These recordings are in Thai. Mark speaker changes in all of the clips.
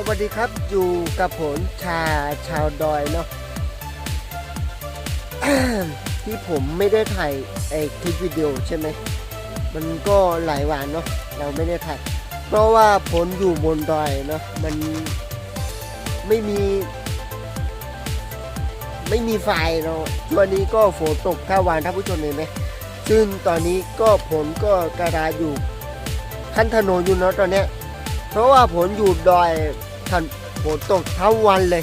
Speaker 1: สวัสดีครับอยู่กับผมชาชาวดอยเนาะที่ผมไม่ได้ถ่ายไอ้คลิปวิดีโอใช่ไหมมันก็หลายวันเนาะเราไม่ได้ถ่ายเพราะว่าผมอยู่บนดอยเนาะมันไม่มี ไม่มีไฟเนาะช่วงนี้ก็ฝนตกท่าวันท่านผู้ชมเห็นไหมซึ่งตอนนี้ก็ผมก็กระดาอยู่ขั้นถนนอยู่เนาะตอนเนี้ยเพราะว่าฝนอยู่ดอย ทันฝนตกทั้งวันเลย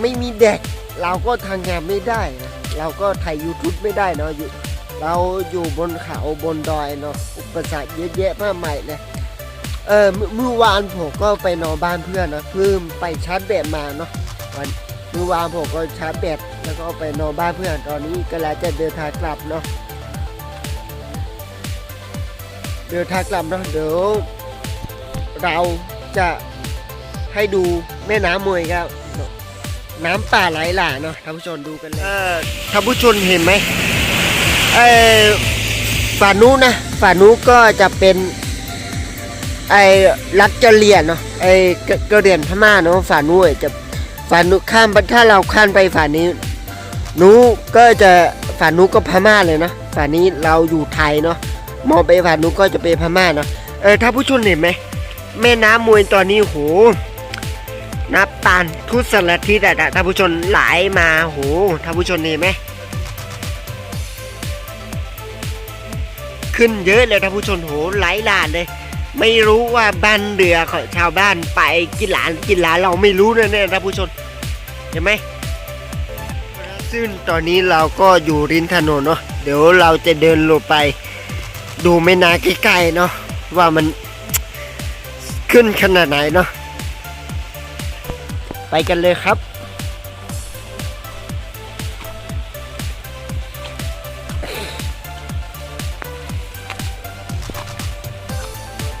Speaker 1: ไม่มีแดดเราก็ทางงานไม่ได้นะเราก็ถ่าย YouTube ไม่ได้เนาะอยู่เราอยู่บนเขาบนดอยเนาะอุปสรรคเยอะแยะมากมายเลยเออเมื่อเมื่อวานผมก็ไปนอนบ้านเพื่อนนะเพิ่มไปชาร์จแบตมาเนาะวันเมื่อวานผมก็ชาร์จแบตแล้วก็ไปนอนบ้านเพื่อนตอนนี้ก็แล้วจะเดินทางกลับเนาะเดินทางกลับเนาะเดี๋ยวเราจะ ให้ดูแม่น้ำมวยครับ น้ำป่าไหลหลากเนาะท่านผู้ชมดูกันเลยเออท่านผู้ชมเห็นไหมเออฝ่านู้นนะฝ่านู้นก็จะเป็นไอ้รักกะเหรียนเนาะไอ้กะกะเหรียนพม่าเนาะฝ่านู้นจะฝ่านู้นข้ามไปถ้าเราข้ามไปฝ่านี้นู้นก็จะฝ่านู้นก็พม่าเลยเนาะฝ่านี้เราอยู่ไทยเนาะมองไปฝ่านู้นก็จะเป็นพม่าเนาะเออถ้าผู้ชมเห็นไหมแม่น้ำมวยตอนนี้โห นับตันทุสารทิศอะท่านผู้ชมไหลามาโหท่านผู้ชมเห็นไหมขึ้นเยอะเลยท่านผู้ชมโหไหลหลากเลย ไม่รู้ว่าบ้านเรือของชาวบ้านไปกินหลานกินหลานเราไม่รู้แน่ๆท่านผู้ชมเห็นไหมซึ่งตอนนี้เราก็อยู่ริมถนนเนาะเดี๋ยวเราจะเดินลงไป ดูแม่น้ำใกล้ๆเนาะว่ามันขึ้นขนาดไหนเนาะ ไปกันเลยครับ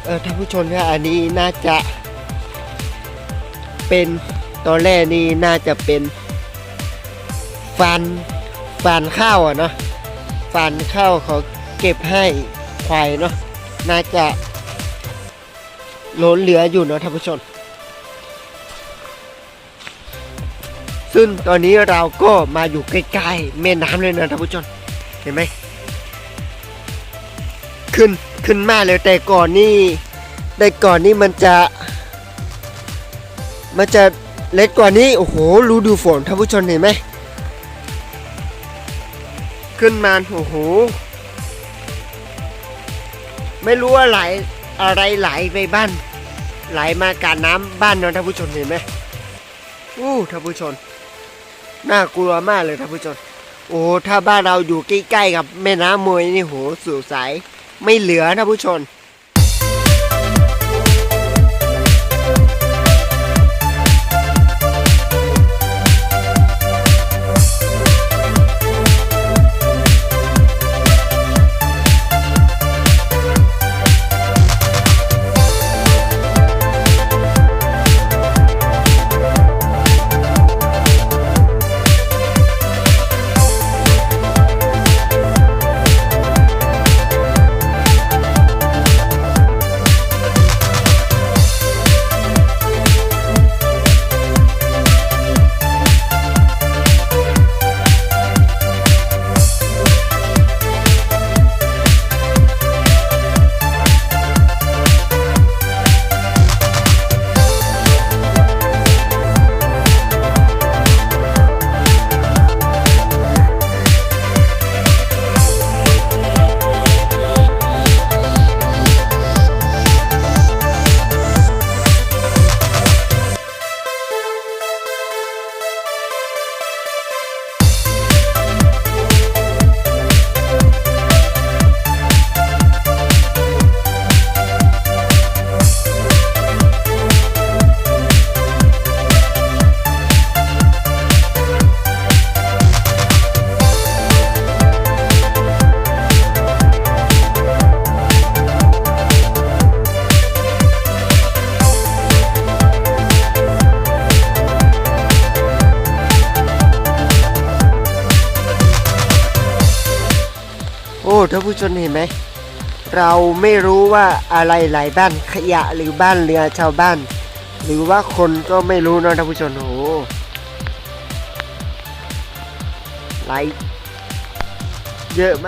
Speaker 1: เออท่านผู้ชมครับอันนี้น่าจะเป็นตอนแรกนี่น่าจะเป็นฟันฟันข้าวอะเนาะฟันข้าวเขาเก็บให้ควายเนาะน่าจะล้นเหลืออยู่เนอะท่านผู้ชม ซึ่งตอนนี้เราก็มาอยู่ใกล้ๆแม่น้ำเลยนะท่านผู้ชมเห็นไหมขึ้นขึ้นมาเลยแต่ก่อนนี่แต่ก่อนนี่มันจะ มันจะเล็กกว่านี้โอ้โหรูดูฝนท่านผู้ชมเห็นไหมขึ้นมาโอ้โหไม่รู้ว่าไหลอะไรไหลไปบ้าน ไหลมาการน้ำบ้านนอะท่านผู้ชมเห็นไหมอู้ท่านผู้ชม น่ากลัวมากเลยท่านผู้ชมโอ้ถ้าบ้านเราอยู่ใกล้ๆกับแม่น้ำมวยนี่โหสูสายไม่เหลือท่านผู้ชม ท่านผู้ชมเห็นไหม เราไม่รู้ว่าอะไรหลายบ้านขยะหรือบ้านเรือชาวบ้าน หรือว่าคนก็ไม่รู้นะท่านผู้ชมโอ้ไหลเยอะมาก